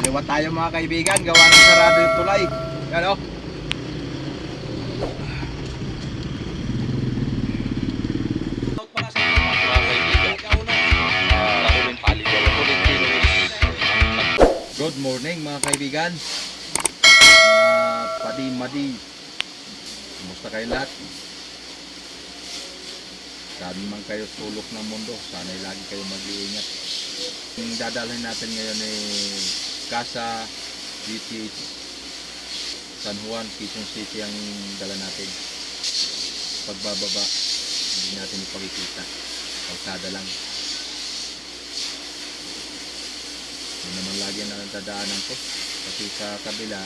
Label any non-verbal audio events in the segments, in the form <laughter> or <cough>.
Kaliwa tayo mga kaibigan, gawa ng sarado yung tulay. Yan o. din Good morning mga kaibigan. Mga padi-madi. Kumusta kayo lahat? Sabi man kayo sulok ng mundo. Sana'y lagi kayo mag-iingat. Yung dadalhin natin ngayon ay Casa DTH San Juan, Quezon City ang dala natin. Pagbababa, hindi natin ipakikita. Kalsada lang. Yun naman lagi ang nadadaanan ko. Kasi sa kabila,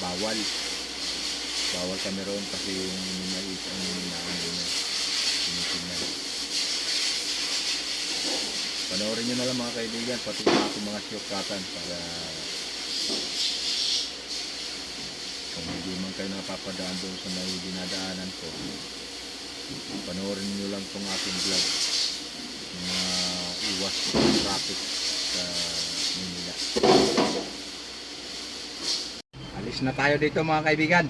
bawal. Bawal kami roon kasi yung mais ang inaano niya. Tinitingnan. Panoorin nyo na lang mga kaibigan, pati yung aking mga shortcutan para kung hindi man kayo napapadaan doon sa may dinadaanan ko, panoorin nyo lang tong aking vlog yung mga iwas traffic sa Manila. Alis na tayo dito mga kaibigan.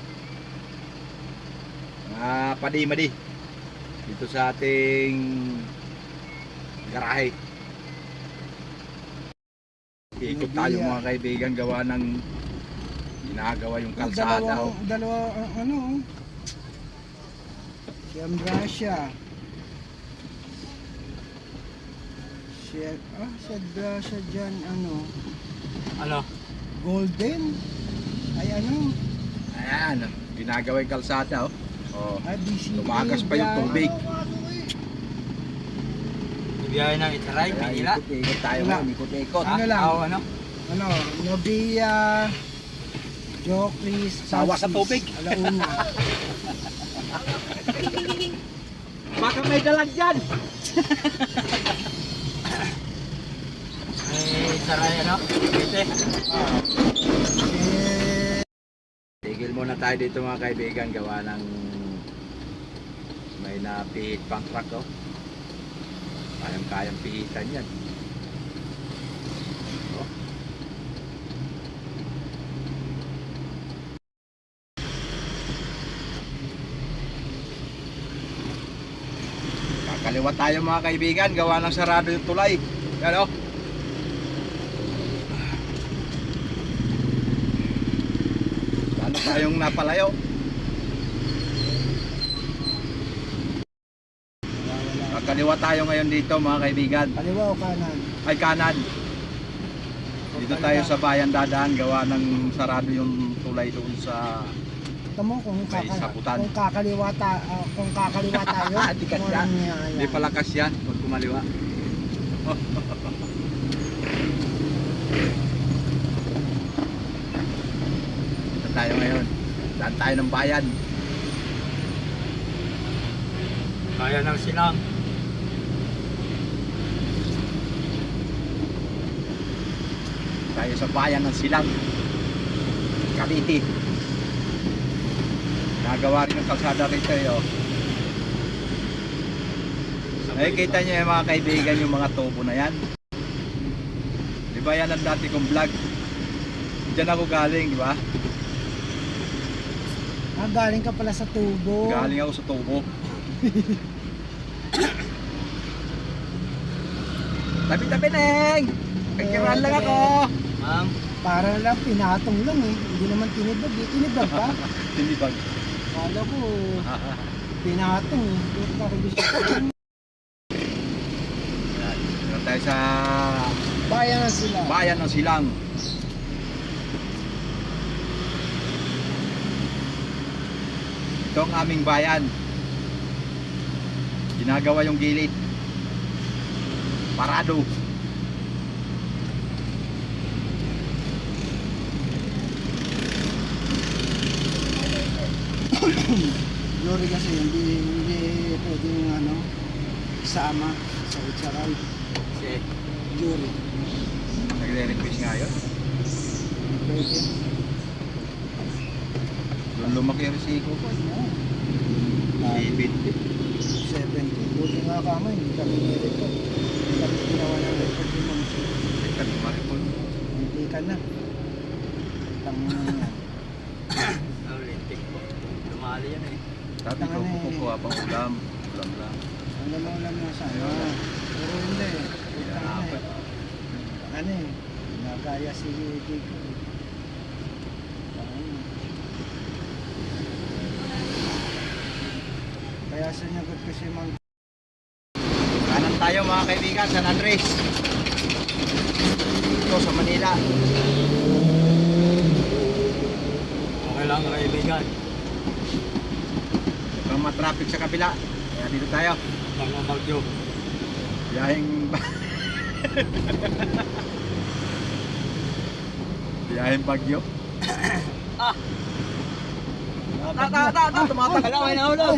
Mga padi-madi. Dito sa ating garahe. Ikot tayo mga kaibigan gawa ng ginagawa yung kalsada. Dalawa, oh. dalawa, uh, ano, si Ambrasia. Si, ah, si Ambrasia dyan, ano, Ano? Golden. Ay, ano, Ayan, ginagawa yung kalsada. Oh. Oh. ay, BCA. Tumagas pa yung tubig. Ibiyahe ng Itaray, Manila. ikot, ikot tayo Wala. ngayon, ikot-ikot. Ano lang? Oo, ano? Ano, Novia, Joclis, Sawa sa tubig. Alauna. <laughs> Baka may dalag dyan. May Itaray, ano? Ite. eh, Tigil muna tayo dito mga kaibigan gawa ng may napihit pang truck oh. Kayang kayang pihitan yan. Oh. Kakaliwa tayo mga kaibigan gawa ng sarado yung tulay. Yan oh. Lalo tayong napalayo. Kakaliwa tayo ngayon dito mga kaibigan. kaliwa o kanan? Ay kanan. Dito tayo sa bayan dadaan gawa ng sarado yung tulay doon sa Tamo kung, May kaka, saputan. kung kakaliwa ta, ah, kung kakaliwa <laughs> tayo. Di ka kung siya. ano niya, Hindi yan. pala kasya pag kumaliwa. <laughs> Dito tayo ngayon. Daan tayo ng bayan. Kaya ng silang. Tayo sa bayan ng Silang. Cavite. Nagawa rin ng kalsada rito eh, oh. Ay, kita niyo yung mga kaibigan yung mga tubo na yan. Di ba yan ang dati kong vlog? Diyan ako galing, di ba? Ah, galing ka pala sa tubo. Galing ako sa tubo. <laughs> Tabi-tabi, Neng! Pagkiran lang ako! Ma'am, Para lang pinatong lang eh. Hindi naman tinibag eh. Tinibag pa. <laughs> Tinibag. Kala ko <laughs> pinatong eh. Pero gusto ko. <laughs> Dito tayo sa Bayan na sila. bayan ng Silang. Ito ang aming bayan. Ginagawa yung gilid. Parado. Glory kasi hindi, hindi pwedeng ano, isama sa Itzaray. si Glory. Nagre-request nga yun. Pwede. Doon lumaki yung risiko ko. Ibit. 70. Buti nga kama, hindi kami nirito. Hindi kami ginawa ng record yung mga Kami maripon. ka na. Tangina na. Ang lintik po. Lumali yan eh. Sabi ko, Tangan eh. kukuha pang ulam. Ulam lang. Ang lalang na sana. Pero hindi. Tangina eh. Ano eh. Nagaya si Kiko. eh. Kaya sinagot ko si Mang Kanan tayo mga kaibigan, San Andres. Dito sa Manila. Okay lang kaibigan. Kung matraffic sa kabila. Kaya dito tayo. Mga bagyo. Biyaheng... <laughs> Biyaheng Bagyo. <coughs> Ah! Ta ta, ta, ta, tumatagal ako, hinahulog.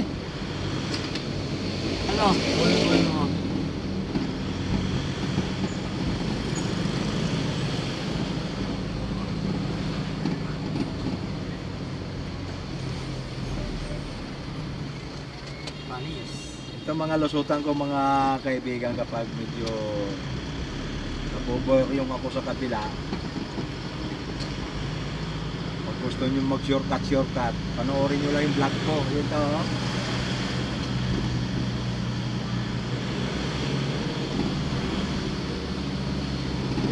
Ano? Ulo-ulo mo. Panis. Ito mga lusutan ko mga kaibigan kapag medyo naboboyong ako sa kabila. Pag gusto nyo mag shortcut shortcut, panoorin nyo lang yung vlog ko. Ito oh.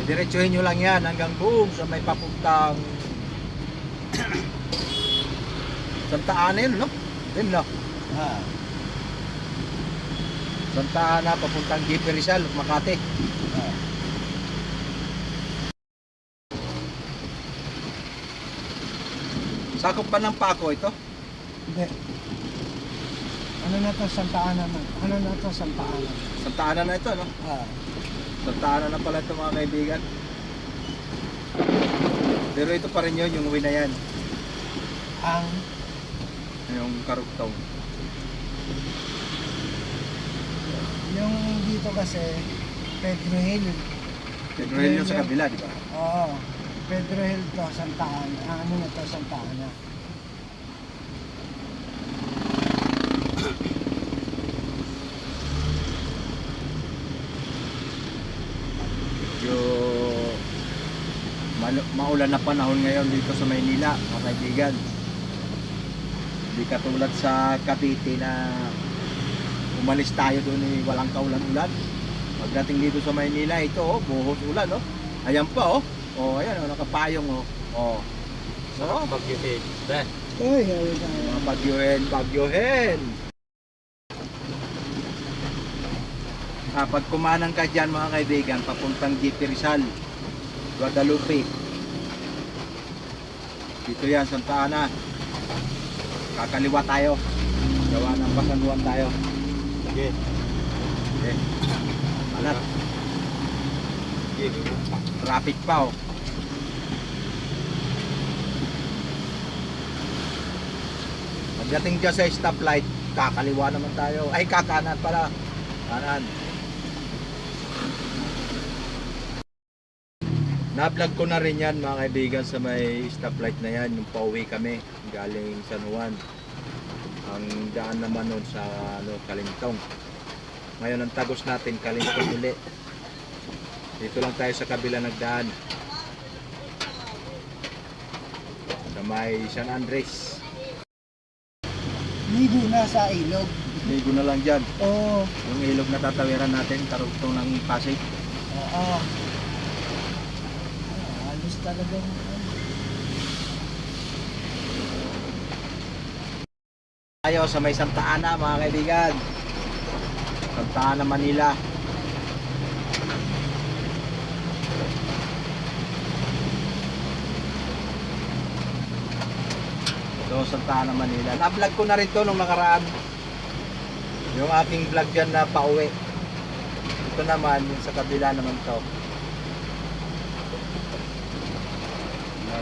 Diretsuhin nyo lang yan hanggang boom sa may papuntang <coughs> Santa Ana yun, no? Yun, no? Ah, Santa Ana, papuntang Gipe Rizal, Makati. Sakop pa ng Paco ito? Hindi. Ano na to, Santa Ana na? Ano na to, Santa Ana? Santa Ana na ito, no? Ah, Santa Ana na pala ito mga kaibigan. Pero ito pa rin yun, yung uwi na yan. ang Yung karugtong. Yung dito kasi Pedro Hill. Pedro Hill yung sa kabila, di ba? Oo. Pedro Hill to, Santa Ana. Ah, ano na to, Santa Ana. Medyo mal- maulan na panahon ngayon dito sa Maynila, mga kaibigan. Hindi katulad sa Cavite na umalis tayo doon eh, walang kaulan-ulan. Pagdating dito sa Maynila, ito oh, buhos ulan oh. Ayan pa oh. Oh, ayan oh, nakapayong oh. Oh. So, Bagyo. Be. Uy, ayun na. mga bagyohen, bagyohen. Kapag kumanang ka dyan mga kaibigan, papuntang GP Rizal, Guadalupe. Dito yan, Santa Ana. Kakaliwa tayo. Gawa ng pasanuan tayo. Sige. Okay. Alat, Sige. traffic pa oh. Pagdating dyan sa stoplight, kakaliwa naman tayo. Ay, kakanan pala. Kanan. Na-vlog ko na rin yan mga kaibigan sa may stoplight na yan. Yung pauwi kami galing San Juan. Ang daan naman nun sa ano, Kalintong. Ngayon ang tagos natin, Kalintong <coughs> uli. Dito lang tayo sa kabila nagdaan. Sa may San Andres. Ligo na sa ilog. Ligo na lang dyan. Oo. Yung ilog na tatawiran natin, karugtong ng Pasig. Oo. Ah, Halos talagang ano. Tayo sa may Santa Ana mga kaibigan. Santa Ana, Manila. Ito, Santa Ana, Manila. Na-vlog ko na rin to nung nakaraan. Yung aking vlog dyan na pauwi. Ito naman, yung sa kabila naman to.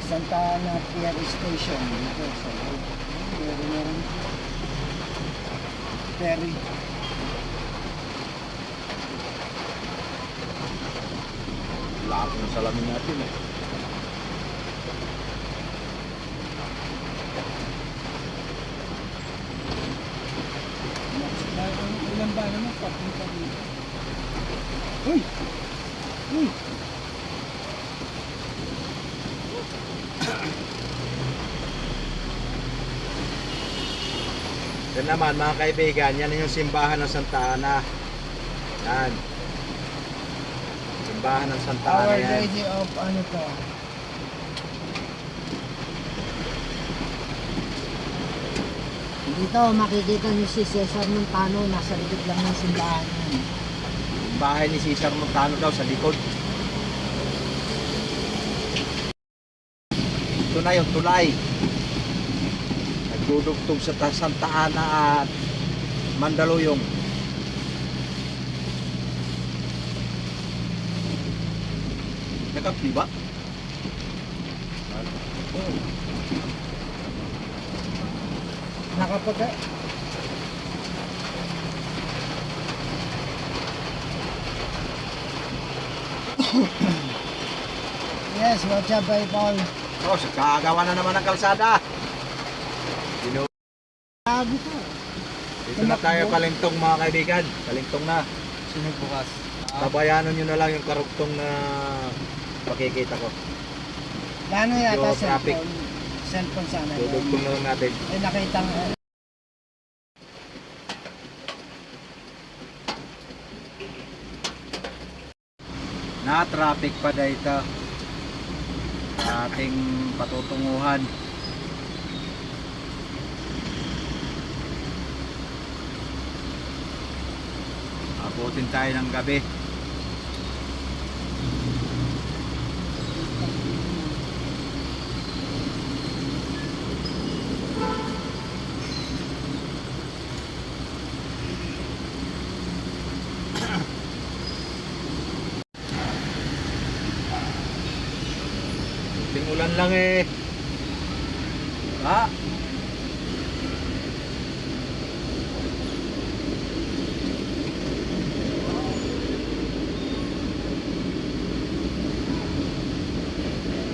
Santa Ana Pier Station dito sa. Meron na rin. Ferry. Laki ng salamin natin eh. Ilan ba naman papunta dito? Uy! Uy! Yan naman mga kaibigan, yan yung simbahan ng Santa Ana. Yan. Simbahan ng Santa Ana Our yan. Lady of ano to? Dito, makikita niyo si Cesar Montano, nasa likod lang ng simbahan. Yung bahay ni Cesar Montano daw sa likod. Ito na yung tulay. Nagdudugtog sa ta- Santa Ana at Mandaluyong. Nakapli ba? Nakapag... <coughs> yes, what's up, Paul? Oh, kagawa na naman ng kalsada. Dino, Sabi ko. dito na tayo kalintong mga kaibigan. Kalintong na. Sunod bukas. Tabayanan nyo na lang yung karugtong na makikita ko. Lano yata Yung traffic. cellphone. Cellphone sana yun. Dudugtong na lang natin. Ay, nakita nga. Na-traffic pa dito. Sa ating patutunguhan. Abutin tayo ng gabi. Kunting ulan lang eh. Ha?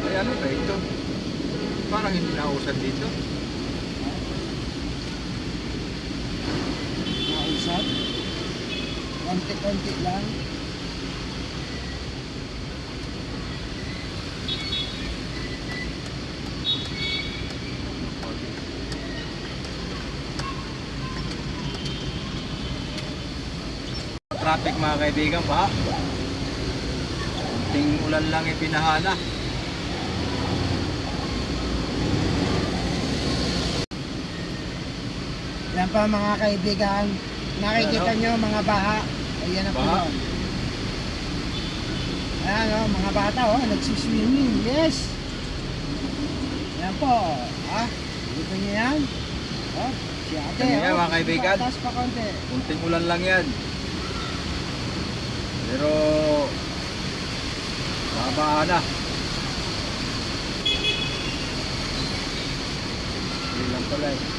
Ay ano ba ito? Parang nausan dito. Nausap. Konti-konti lang. Traffic mga kaibigan pa. Kunting ulan lang eh Yan pa mga kaibigan. Nakikita Ano? nyo mga baha. Ayan po Baha? yun. Ayan o, mga bata o, nagsiswimming. Yes! Yan po. Ha? Dito nyo yan. Oh, si ate. Yan yan, oh, mga kaibigan. Patas pa konti. Kunting ulan lang yan. Pero babaan na. Hindi lang pala eh.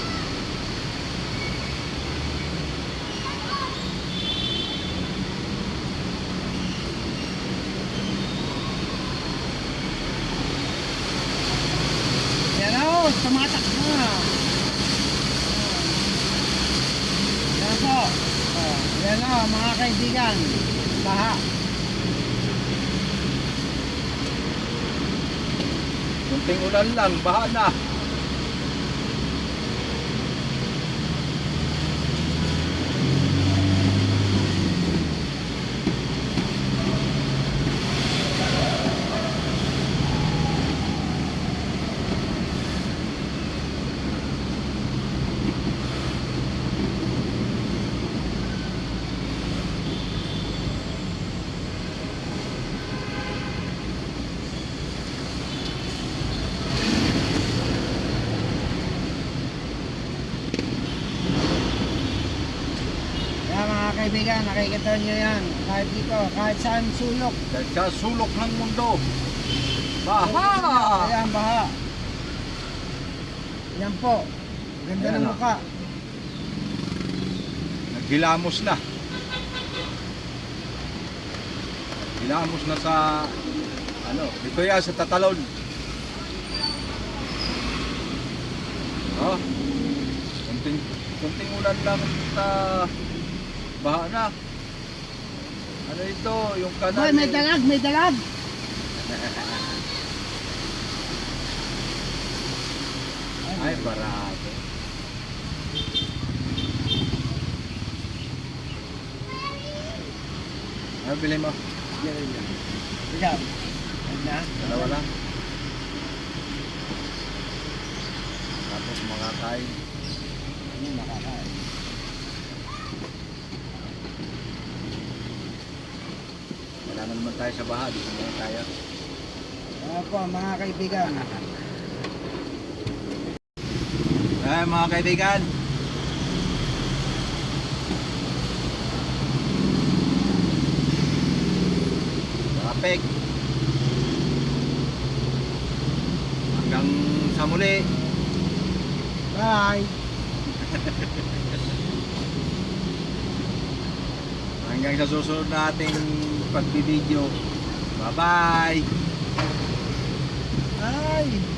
O, tumatak na. Yan po. Oh, yan o, mga kaibigan. Baha. Kunting ulan lang, baha na. Yan mga nakikita nyo yan. Kahit dito, kahit saan sulok. Dahil sa sulok ng mundo. Baha! Ayan, baha. Yan po. Ganda Ayan, ng mukha. Naghilamos na. Hilamos na sa ano, dito yan sa Tatalon. Oh. Kunting kunting ulan lang sa baha na. Ano ito? Yung kanal. Hoy, may eh. dalag, may dalag. <laughs> Ay, barato. Ano bilhin mo? Yan, yan. Ikaw. Wala. Dalawa lang. Tapos makakain. Ano makakain? Wala na naman tayo sa baha. Dito muna tayo. Ano po mga kaibigan. Ay, mga kaibigan. Traffic. Hanggang sa muli. Bye! <laughs> Hanggang sa susunod nating pagbibideo. Bye-bye! Bye!